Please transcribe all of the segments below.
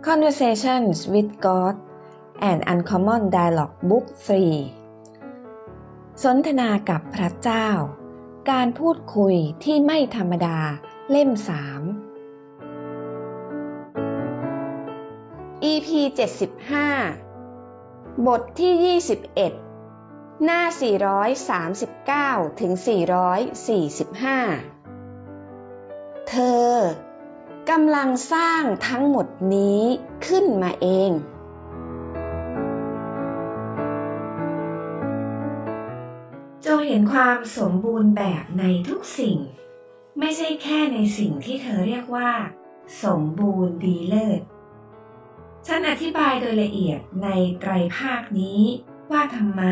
Conversations with God and Uncommon Dialogue Book 3 สนทนากับพระเจ้า การพูดคุยที่ไม่ธรรมดาเล่ม 3 EP 75 บทที่ 21 หน้า 439 ถึง 445 เธอ กำลังสร้างทั้งหมดนี้ขึ้นมาเอง จงเห็นความสมบูรณ์แบบในทุกสิ่ง ไม่ใช่แค่ในสิ่งที่เธอเรียกว่า สมบูรณ์ดีเลิศ ฉันอธิบายโดยละเอียดในไตรภาคนี้ ว่าทำไม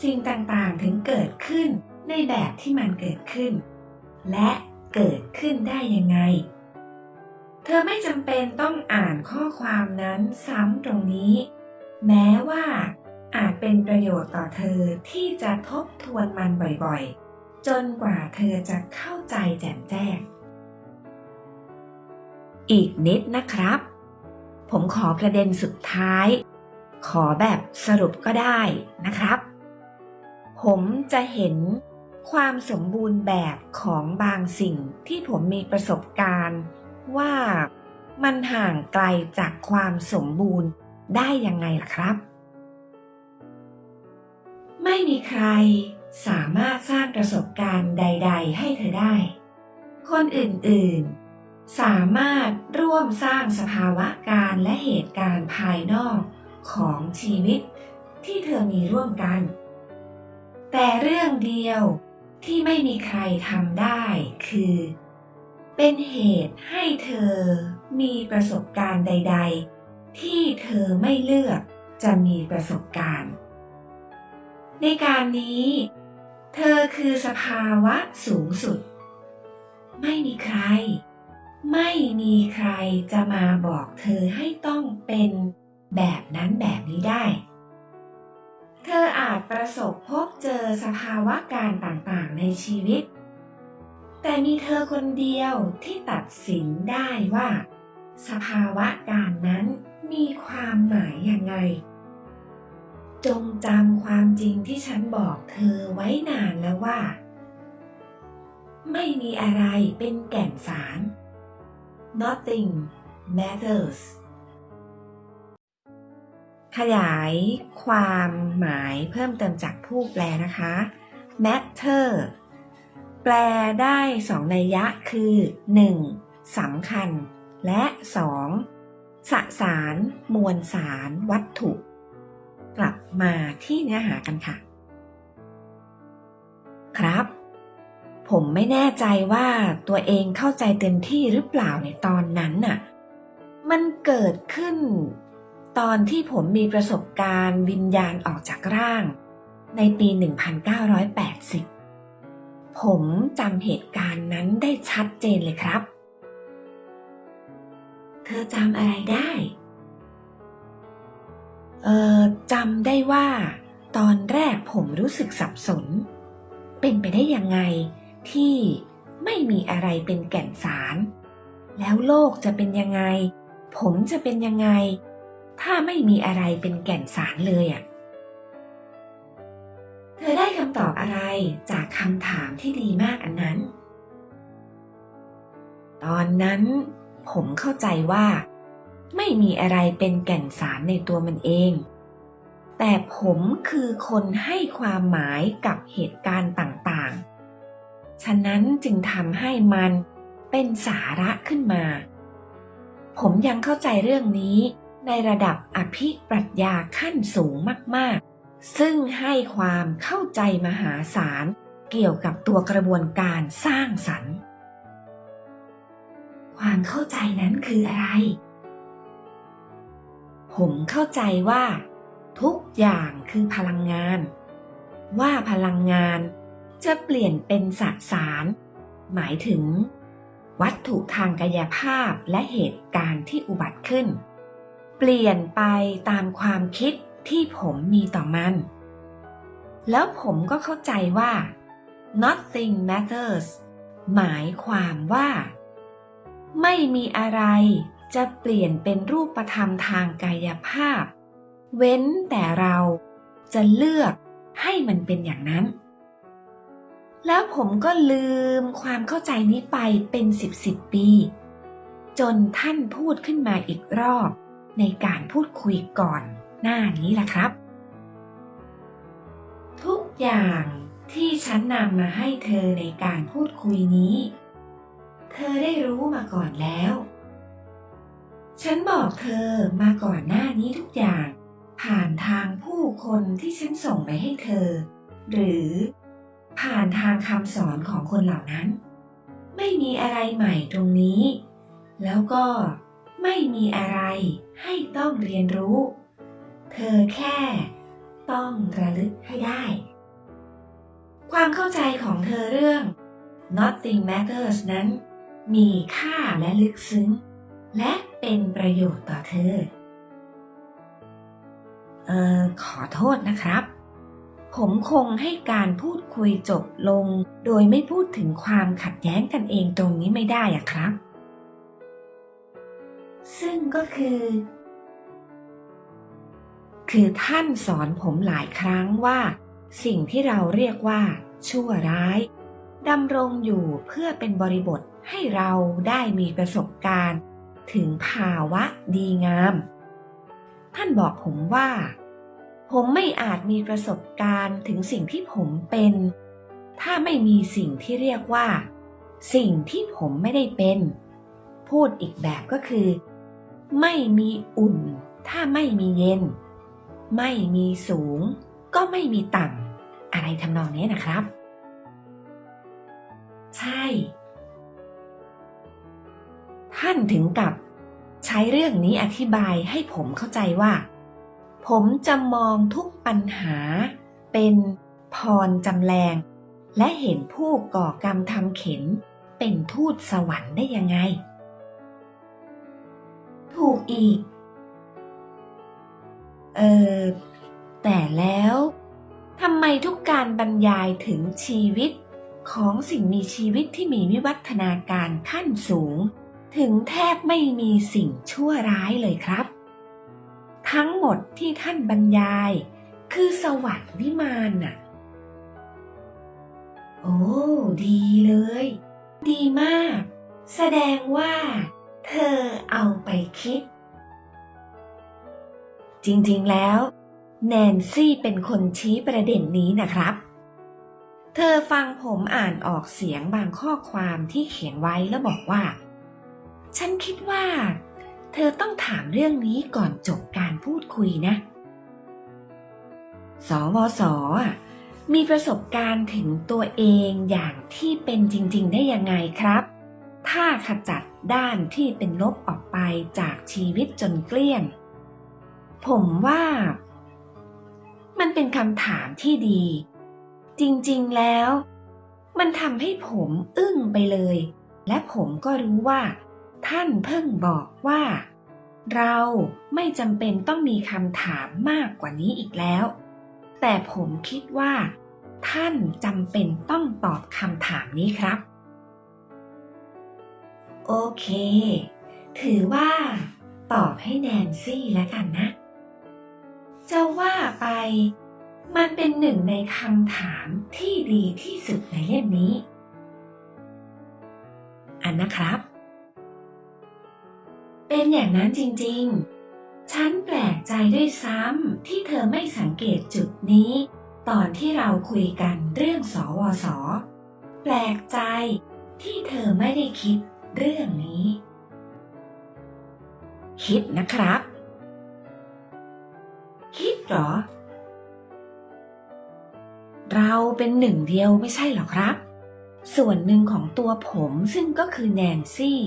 สิ่งต่างๆถึงเกิดขึ้นในแบบที่มันเกิดขึ้น และเกิดขึ้นได้ยังไง เธอไม่จำเป็นต้องอ่านข้อความนั้นซ้ำตรงนี้ แม้ว่าอาจเป็นประโยชน์ต่อเธอที่จะทบทวนมันบ่อยๆ จนกว่าเธอจะเข้าใจแจ่มแจ้ง อีกนิดนะครับ ผมขอประเด็นสุดท้าย ขอแบบสรุปก็ได้นะครับ ผมจะเห็นความสมบูรณ์แบบของบางสิ่งที่ผมมีประสบการณ์ ว่ามันห่างไกลจากความสมบูรณ์ได้ยังไงล่ะครับ ไม่มีใครสามารถสร้างประสบการณ์ใด ๆ ให้เธอได้ คนอื่นๆ สามารถร่วมสร้างสภาวะการและเหตุการณ์ภายนอกของชีวิตที่เธอมีร่วมกัน แต่เรื่องเดียวที่ไม่มีใครทำได้คือ เป็นเหตุให้เธอมีประสบการณ์ใด ๆ ที่เธอไม่เลือกจะมีประสบการณ์ ในการนี้ เธอคือสภาวะสูงสุด ไม่มีใคร ไม่มีใครจะมาบอกเธอให้ต้องเป็นแบบนั้นแบบนี้ได้ เธออาจประสบพบเจอสภาวะการต่างๆในชีวิต แต่มีเธอคนเดียวที่ตัดสินได้ว่า สภาวะการนั้นมีความหมายยังไง จงจำความจริงที่ฉันบอกเธอไว้นานแล้วว่า ไม่มีอะไรเป็นแก่นสาร nothing matters ขยายความหมายเพิ่มเติมจากผู้แปลนะคะ matter แปลได้สองนัยยะคือ 1. สำคัญ และ 2. สสาร มวลสารวัตถุ กลับมาที่เนื้อหากันค่ะ ครับ ผมไม่แน่ใจว่าตัวเองเข้าใจเต็มที่หรือเปล่าในตอนนั้นน่ะ มันเกิดขึ้น ตอนที่ผมมีประสบการณ์วิญญาณออกจากร่าง ในปี 1980 ผมจำเหตุการณ์นั้นได้ชัดเจนเลยครับ เธอจำอะไรได้ เออจำได้ว่า ตอนแรกผมรู้สึกสับสน เป็นไปได้ยังไงที่ไม่มีอะไรเป็นแก่นสาร แล้วโลกจะเป็นยังไง ผมจะเป็นยังไง ถ้าไม่มีอะไรเป็นแก่นสารเลยอะ เธอได้คำตอบอะไรจากคำถามที่ดีมากอันนั้น ตอนนั้นผมเข้าใจว่า ไม่มีอะไรเป็นแก่นสารในตัวมันเอง แต่ผมคือคนให้ความหมายกับเหตุการณ์ต่างๆ ฉะนั้นจึงทำให้มันเป็นสาระขึ้นมา ผมยังเข้าใจเรื่องนี้ในระดับอภิปรัชญาขั้นสูงมากๆ ซึ่งให้ความเข้าใจมหาศาลเกี่ยวกับตัวกระบวนการสร้างสรรค์ ความเข้าใจนั้นคืออะไร ผมเข้าใจว่า ทุกอย่างคือพลังงาน ว่าพลังงานจะเปลี่ยนเป็นสสาร หมายถึง วัตถุทางกายภาพและเหตุการณ์ที่อุบัติขึ้น เปลี่ยนไปตามความคิด ที่ผมมีต่อมัน แล้วผมก็เข้าใจว่า nothing matters หมายความว่า ไม่มีอะไรจะเปลี่ยนเป็นรูปธรรมทางกายภาพ เว้นแต่เราจะเลือกให้มันเป็นอย่างนั้น แล้วผมก็ลืมความเข้าใจนี้ไปเป็นสิบสิบปี จนท่านพูดขึ้นมาอีกรอบในการพูดคุยก่อน หน้านี้แหละครับ ทุกอย่างที่ฉันนำมาให้เธอในการพูดคุยนี้ เธอได้รู้มาก่อนแล้ว ฉันบอกเธอมาก่อนหน้านี้ทุกอย่าง ผ่านทางผู้คนที่ฉันส่งไปให้เธอ หรือผ่านทางคำสอนของคนเหล่านั้น ไม่มีอะไรใหม่ตรงนี้ แล้วก็ไม่มีอะไรให้ต้องเรียนรู้ เธอแค่ต้องระลึกให้ได้ ความเข้าใจของเธอเรื่อง Nothing Matters นั้น มีค่าและลึกซึ้ง และเป็นประโยชน์ต่อเธอ เอ่อ ขอโทษนะครับ ผมคงให้การพูดคุยจบลง โดยไม่พูดถึงความขัดแย้งกันเองตรงนี้ไม่ได้อะครับ ซึ่งก็คือ คือท่านสอนผมหลายครั้งว่า สิ่งที่เราเรียกว่า ชั่วร้ายดำรงอยู่เพื่อเป็นบริบทให้เราได้มีประสบการณ์ ถึงภาวะดีงาม ท่านบอกผมว่า ผมไม่อาจมีประสบการณ์ถึงสิ่งที่ผมเป็น ถ้าไม่มีสิ่งที่เรียกว่า สิ่งที่ผมไม่ได้เป็น พูดอีกแบบก็คือ ไม่มีอุ่น ถ้าไม่มีเย็น ไม่มีสูง ก็ไม่มีต่ำ อะไรทำนองนี้นะครับ ใช่ ท่านถึงกับ ใช้เรื่องนี้อธิบายให้ผมเข้าใจว่า ผมจะมองทุกปัญหา เป็นพรจำแรง และเห็นผู้ก่อกรรมทำเข็น เป็นทูตสวรรค์ได้ยังไง ถูกอีก เออแต่แล้วทำไมทุกการบรรยายถึงชีวิตของสิ่งมีชีวิตที่มีวิวัฒนาการขั้นสูง ถึงแทบไม่มีสิ่งชั่วร้ายเลยครับ ทั้งหมดที่ท่านบรรยาย คือสวัสดิ์วิมานน่ะ โอ้ ดีเลย ดีมาก แสดงว่า เธอเอาไปคิด จริงๆแล้ว แนนซี่เป็นคนชี้ประเด็นนี้นะครับ เธอฟังผมอ่านออกเสียงบางข้อความที่เขียนไว้แล้วบอกว่า ฉันคิดว่า เธอต้องถามเรื่องนี้ก่อนจบการพูดคุยนะ สวสมีประสบการณ์ถึงตัวเองอย่างที่เป็นจริง ๆ ได้ยังไงครับ ถ้าขจัดด้านที่เป็นลบออกไปจากชีวิตจนเกลี้ยง ผมว่า มันเป็นคำถามที่ดี จริงๆแล้ว มันทำให้ผมอึ้งไปเลย และผมก็รู้ว่า ท่านเพิ่งบอกว่า เราไม่จำเป็นต้องมีคำถามมากกว่านี้อีกแล้ว แต่ผมคิดว่า ท่านจำเป็นต้องตอบคำถามนี้ครับ โอเค ถือว่าตอบให้แนนซี่แล้วกันนะ จะว่าไป มันเป็นหนึ่งในคำถามที่ดีที่สุดในเล่มนี้ อันนะครับ เป็นอย่างนั้นจริงๆ ฉันแปลกใจด้วยซ้ำที่เธอไม่สังเกตจุดนี้ ตอนที่เราคุยกันเรื่องสวส แปลกใจที่เธอไม่ได้คิดเรื่องนี้ คิดนะครับ หรอ เราเป็นหนึ่งเดียวไม่ใช่หรอครับ ส่วนหนึ่งของตัวผมซึ่งก็คือแนนซี่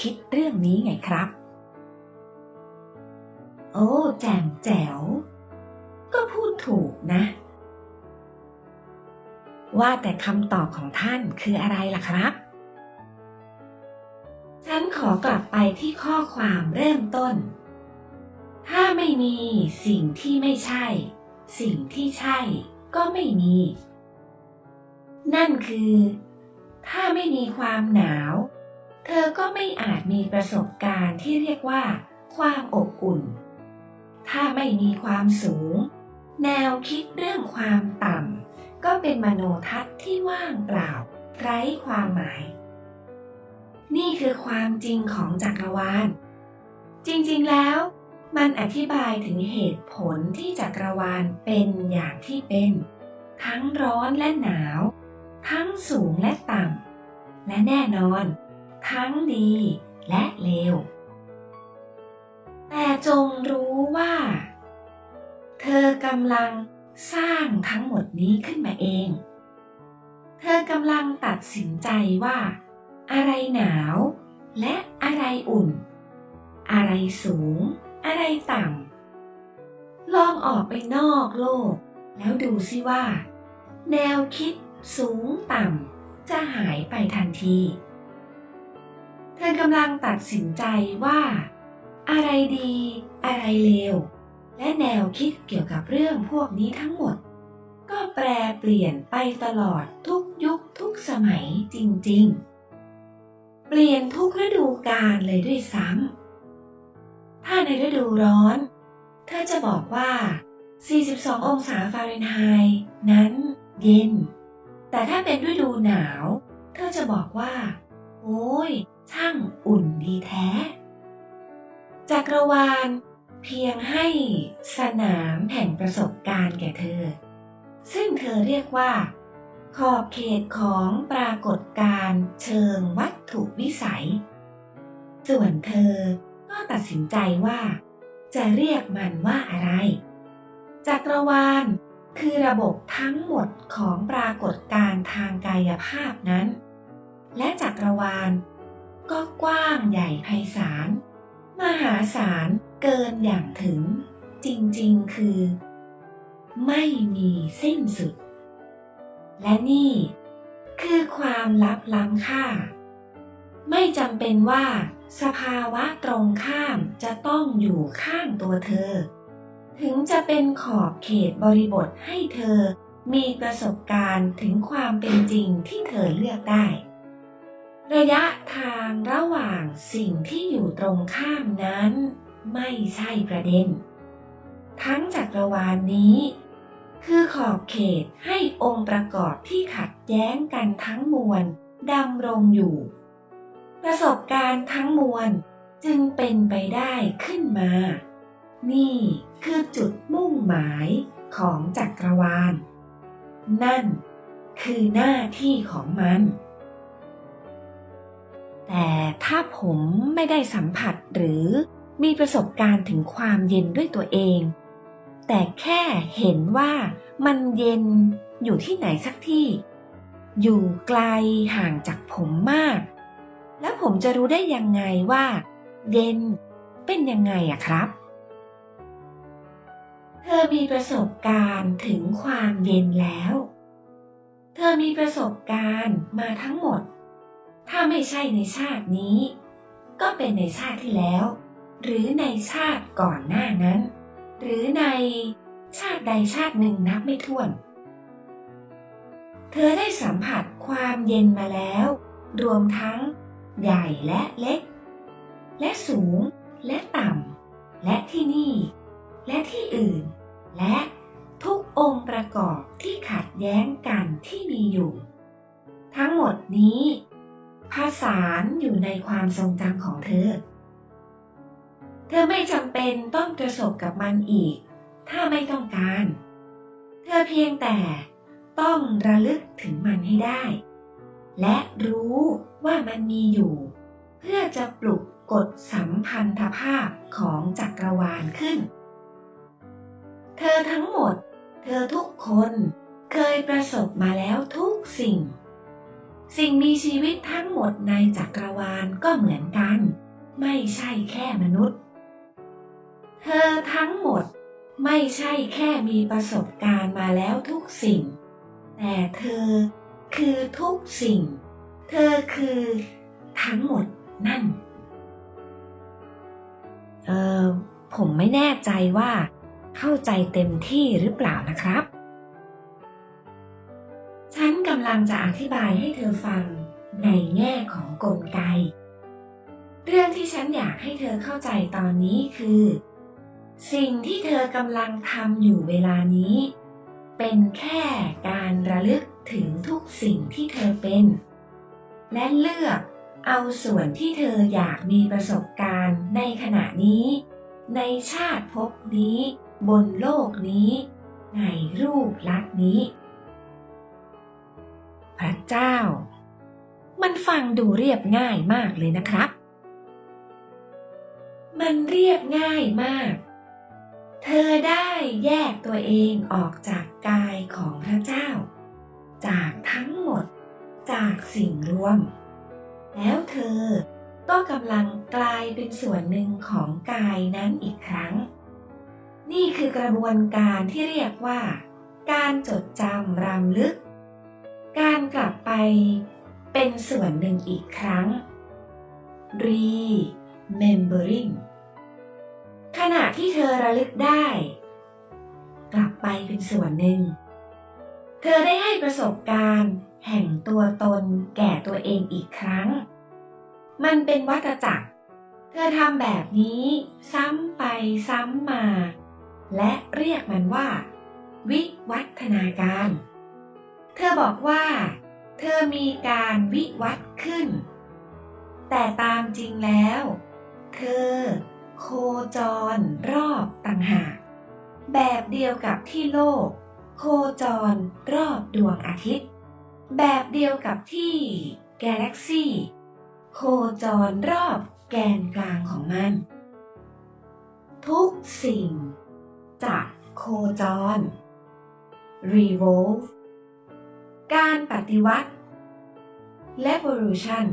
คิดเรื่องนี้ไงครับ โอ้แจ่มแจ๋ว ก็พูดถูกนะ ว่าแต่คำตอบของท่านคืออะไรล่ะครับฉันขอกลับไปที่ข้อความเริ่มต้น ถ้าไม่มีสิ่งที่ไม่ใช่ สิ่งที่ใช่ก็ไม่มี นั่นคือ ถ้าไม่มีความหนาว เธอก็ไม่อาจมีประสบการณ์ที่เรียกว่า ความอบอุ่น ถ้าไม่มีความสูง แนวคิดเรื่องความต่ำก็เป็นมโนทัศน์ที่ว่างเปล่า ไร้ความหมาย นี่คือความจริงของจักรวาล จริงๆแล้ว มันอธิบายถึงเหตุผลที่จักรวาลเป็นอย่างที่เป็น ทั้งร้อนและหนาว ทั้งสูงและต่ำ และแน่นอน ทั้งดีและเลว แต่จงรู้ว่า เธอกำลังสร้างทั้งหมดนี้ขึ้นมาเอง เธอกำลังตัดสินใจว่า อะไรหนาว และอะไรอุ่น อะไรสูง อะไรต่ำลองออกไปนอกโลก แล้วดูสิว่า แนวคิดสูงต่ำจะหายไปทันที เธอกำลังตัดสินใจว่า อะไรดี อะไรเลว และแนวคิดเกี่ยวกับเรื่องพวกนี้ทั้งหมด ก็แปรเปลี่ยนไปตลอดทุกยุคทุกสมัยจริงๆ เปลี่ยนทุกฤดูกาลเลยด้วยซ้ำ ถ้าในฤดูร้อน เธอจะบอกว่า 42 องศาฟาเรนไฮต์นั้นเย็น แต่ถ้าเป็นฤดูหนาว เธอจะบอกว่า โอ้ย ช่างอุ่นดีแท้ จักรวาลเพียงให้สนามแห่งประสบการณ์แก่เธอ ซึ่งเธอเรียกว่า ขอบเขตของปรากฏการณ์เชิงวัตถุวิสัย ส่วนเธอ ก็ตัดสินใจว่า จะเรียกมันว่าอะไร จักรวาล คือระบบทั้งหมดของปรากฏการณ์ทางกายภาพนั้น และจักรวาล ก็กว้างใหญ่ไพศาล มหาศาลเกินอย่างถึง จริงๆ คือ ไม่มีสิ้นสุด และนี่คือความลับล้ำค่า ไม่จำเป็นว่า สภาวะตรงข้ามจะต้องอยู่ข้างตัวเธอ ถึงจะเป็นขอบเขตบริบทให้เธอ มีประสบการณ์ถึงความเป็นจริงที่เธอเลือกได้ ระยะทางระหว่างสิ่งที่อยู่ตรงข้ามนั้น ไม่ใช่ประเด็น ทั้งจักรวาลนนี้ คือขอบเขตให้องค์ประกอบที่ขัดแย้งกันทั้งมวลดำรงอยู่ ประสบการณ์ทั้งมวลจึงเป็นไปได้ขึ้นมา นี่คือจุดมุ่งหมายของจักรวาล นั่นคือหน้าที่ของมัน แต่ถ้าผมไม่ได้สัมผัสหรือมีประสบการณ์ถึงความเย็นด้วยตัวเอง แต่แค่เห็นว่ามันเย็นอยู่ที่ไหนสักที่ อยู่ไกลห่างจากผมมาก แล้วผมจะรู้ได้ยังไงว่า เย็น เป็นยังไงอะครับ เธอมีประสบการณ์ถึงความเย็นแล้ว เธอมีประสบการณ์มาทั้งหมด ถ้าไม่ใช่ในชาตินี้ ก็เป็นในชาติที่แล้ว หรือในชาติก่อนหน้านั้น หรือในชาติใดชาติหนึ่งนับไม่ถ้วน เธอได้สัมผัสความเย็นมาแล้ว รวมทั้ง ใหญ่และเล็ก และสูง และต่ำ และที่นี่ และที่อื่น และทุกองค์ประกอบที่ขัดแย้งกันที่มีอยู่ ทั้งหมดนี้ผสานอยู่ในความทรงจำของเธอ เธอไม่จำเป็นต้องประสบกับมันอีก ถ้าไม่ต้องการ เธอเพียงแต่ต้องระลึกถึงมันให้ได้ และรู้ ว่ามันมีอยู่ เพื่อจะปลุกกฎสัมพันธภาพของจักรวาลขึ้น เธอทั้งหมด เธอทุกคนเคยประสบมาแล้วทุกสิ่ง สิ่งมีชีวิตทั้งหมดในจักรวาลก็เหมือนกัน ไม่ใช่แค่มนุษย์ เธอทั้งหมดไม่ใช่แค่มีประสบการณ์มาแล้วทุกสิ่ง แต่เธอคือทุกสิ่ง เธอคือทั้งหมดนั่น เออผมไม่แน่ใจว่า เข้าใจเต็มที่หรือเปล่านะครับ ฉันกำลังจะอธิบายให้เธอฟังในแง่ของกลไก เรื่องที่ฉันอยากให้เธอเข้าใจตอนนี้คือ สิ่งที่เธอกำลังทำอยู่เวลานี้ เป็นแค่การระลึกถึงทุกสิ่งที่เธอเป็น และเลือกเอาส่วนที่เธออยากมีประสบการณ์ในขณะนี้ ในชาติภพนี้ บนโลกนี้ ในรูปลักษณ์นี้ พระเจ้า มันฟังดูเรียบง่ายมากเลยนะครับ มันเรียบง่ายมาก เธอได้แยกตัวเองออกจากกายของพระเจ้า จากทั้งหมด จากสิ่งรวม แล้วเธอก็กำลังกลายเป็นส่วนหนึ่งของกายนั้นอีกครั้ง นี่คือกระบวนการที่เรียกว่า การจดจำรำลึก การกลับไปเป็นส่วนหนึ่งอีกครั้ง remembering ขณะที่เธอระลึกได้ กลับไปเป็นส่วนหนึ่ง เธอได้ให้ประสบการณ์ แห่งตัวตนแก่ตัวเองอีกครั้ง มันเป็นวัฏจักร เธอทำแบบนี้ซ้ำไปซ้ำมา และเรียกมันว่า วิวัฒนาการ เธอบอกว่า เธอมีการวิวัฒขึ้น แต่ตามจริงแล้ว เธอ โคจรรอบต่างหาก แบบเดียวกับที่โลก โคจรรอบดวงอาทิตย์ แบบเดียวกับที่กาแล็กซี่โคจรรอบแกนกลางของมัน ทุกสิ่งจะโคจร revolve การปฏิวัติ revolution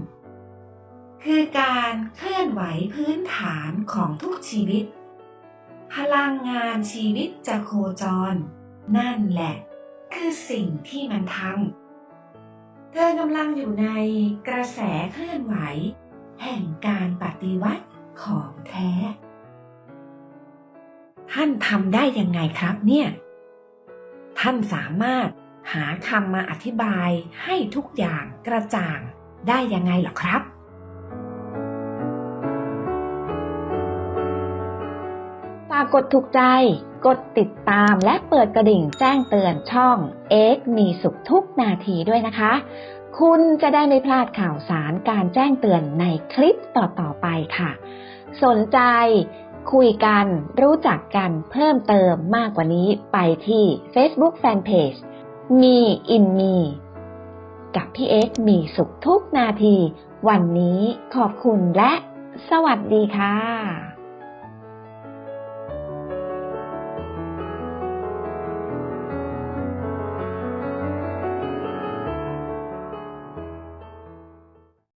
คือการเคลื่อนไหวพื้นฐานของทุกชีวิต พลังงานชีวิตจะโคจร นั่นแหละ คือสิ่งที่มันทำ เธอกำลังอยู่ในกระแสเคลื่อนไหว แห่งการปฏิวัติของแท้ ท่านทำได้ยังไงครับเนี่ย ท่านสามารถหาคำมาอธิบายให้ทุกอย่างกระจ่างได้ยังไงหรอครับากกดถูกใจ กดติดตามและเปิดกระดิ่งแจ้งเตือนช่อง X มีสุขทุกนาทีด้วยนะคะ คุณจะได้ไม่พลาดข่าวสารการแจ้งเตือนในคลิปต่อๆไปค่ะ สนใจคุยกันรู้จักกันเพิ่มเติมมากกว่านี้ไปที่ Facebook Fanpage มีอินมี กับพี่เอ็กมีสุขทุกนาที วันนี้ขอบคุณและสวัสดีค่ะ